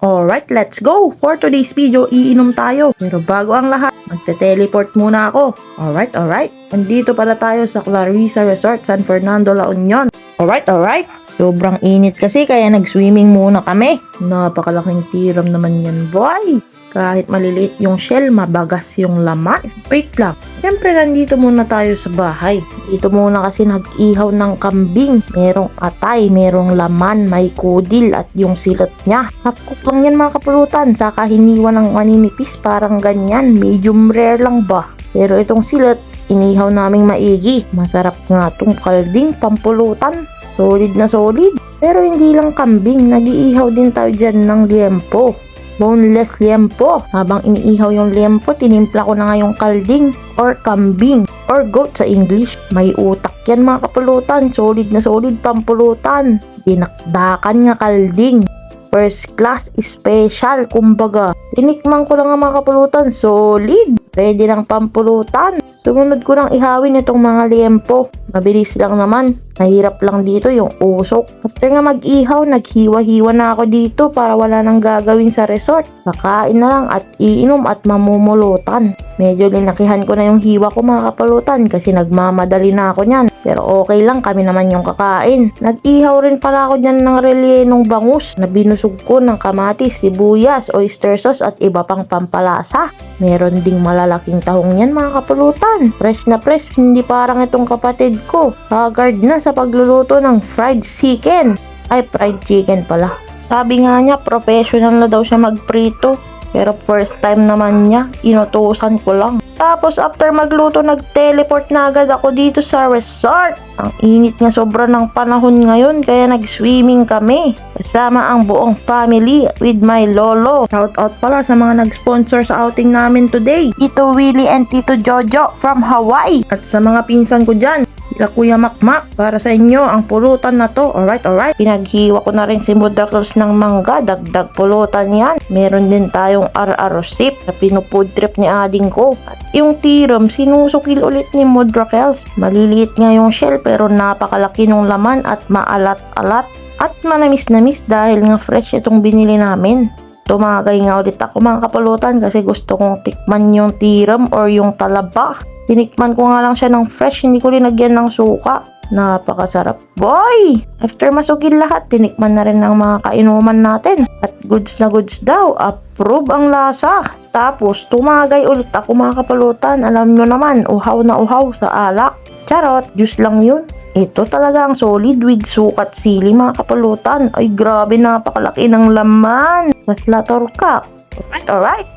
Alright, let's go! For today's video, iinom tayo. Pero bago ang lahat, magte-teleport muna ako. Alright, alright. Andito pala tayo sa Clarissa Resort, San Fernando, La Union. Alright, alright. Sobrang init kasi kaya nag-swimming muna kami. Napakalaking tiram naman yan, boy. Kahit maliliit yung shell, mabagas yung laman. Wait lang. Siyempre, nandito muna tayo sa bahay. Dito muna kasi nag-ihaw ng kambing. Merong atay, merong laman, may kudil at yung silot niya. Half-cook lang yan mga kapulutan. Saka hiniwa ng maninipis, parang ganyan. Medium rare lang ba? Pero itong silot, inihaw naming maigi. Masarap nga tong kalding pampulutan. Solid na solid. Pero hindi lang kambing, nag-iihaw din tayo dyan ng liempo boneless liempo. Habang iniihaw yung liempo, tinimpla ko na nga yung kalding or kambing or goat sa English. May utak yan mga kapulutan. Solid na solid pampulutan. Dinakdakan nga kalding. First class special, kumbaga. Tinikman ko lang nga mga kapulutan. Solid. Ready ng pampulutan. Sumunod ko nang ihawin itong mga liempo. Mabilis lang naman. Mahirap lang dito yung usok. After nga mag-ihaw, naghiwa-hiwa na ako dito para wala nang gagawin sa resort. Kakain na lang at iinom at mamumulutan. Medyo linakihan ko na yung hiwa ko mga kapalutan kasi nagmamadali na ako niyan. Pero okay lang kami naman yung kakain. Nag-ihaw rin pala ako dyan ng relyenong bangus na binusog ko ng kamatis, sibuyas, oyster sauce at iba pang pampalasa. Meron ding malalaking tahong yan mga kapulutan. Fresh na fresh, hindi parang itong kapatid ko. Haggard na sa pagluluto ng fried chicken. Ay, fried chicken pala. Sabi nga niya, professional na daw siya magprito. Pero first time naman niya, inutusan ko lang. Tapos after magluto, nag-teleport na agad ako dito sa resort. Ang init nga sobra ng panahon ngayon, kaya nag-swimming kami. Kasama ang buong family with my lolo. Shout out pala sa mga nag-sponsor sa outing namin today. Tito Willie and Tito Jojo from Hawaii. At sa mga pinsan ko dyan, sila Kuya Makmak. Para sa inyo, ang pulutan na to. Alright, alright. Pinaghiwa ko na rin si Mudrakles ng mangga. Dagdag pulutan yan. Meron din tayong RR sip na pinupood trip ni ading ko. At yung tiram, sinusukil ulit ni Mudrakles. Maliliit nga yung shell pero napakalaki ng laman at maalat-alat. At manamis-namis dahil nga fresh itong binili namin. Tumagay nga ulit ako mga kapulutan kasi gusto kong tikman yung tiram or yung talaba. Tinikman ko nga lang siya ng fresh, hindi ko linagyan ng suka. Napakasarap. Boy! After masugin lahat, tinikman na rin ng mga kainuman natin. At goods na goods daw. Approve ang lasa. Tapos, tumagay ulit ako mga kapalutan. Alam nyo naman, uhaw na uhaw sa alak. Charot, juice lang yun. Ito talaga ang solid with sukat sili mga kapalutan. Ay grabe napakalaki ng laman. Mas lator ka. Alright, alright.